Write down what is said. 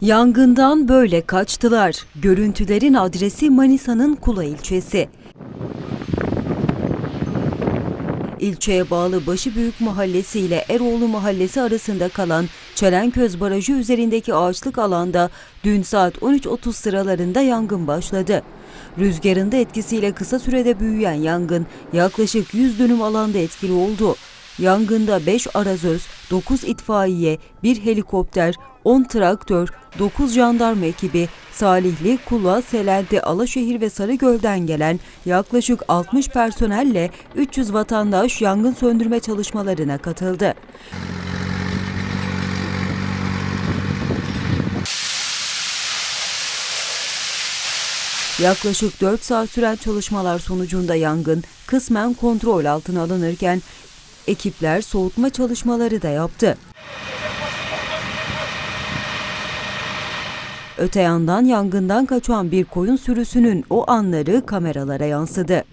Yangından böyle kaçtılar. Görüntülerin adresi Manisa'nın Kula ilçesi. İlçeye bağlı Başıbüyük Mahallesi ile Eroğlu Mahallesi arasında kalan Çelenköz Barajı üzerindeki ağaçlık alanda dün saat 13.30 sıralarında yangın başladı. Rüzgarın da etkisiyle kısa sürede büyüyen yangın yaklaşık 100 dönüm alanda etkili oldu. Yangında 5 arazöz, 9 itfaiye, 1 helikopter, 10 traktör, 9 jandarma ekibi, Salihli, Kula, Selendi, Alaşehir ve Sarıgöl'den gelen yaklaşık 60 personelle 300 vatandaş yangın söndürme çalışmalarına katıldı. Yaklaşık 4 saat süren çalışmalar sonucunda yangın kısmen kontrol altına alınırken ekipler soğutma çalışmaları da yaptı. Öte yandan yangından kaçan bir koyun sürüsünün o anları kameralara yansıdı.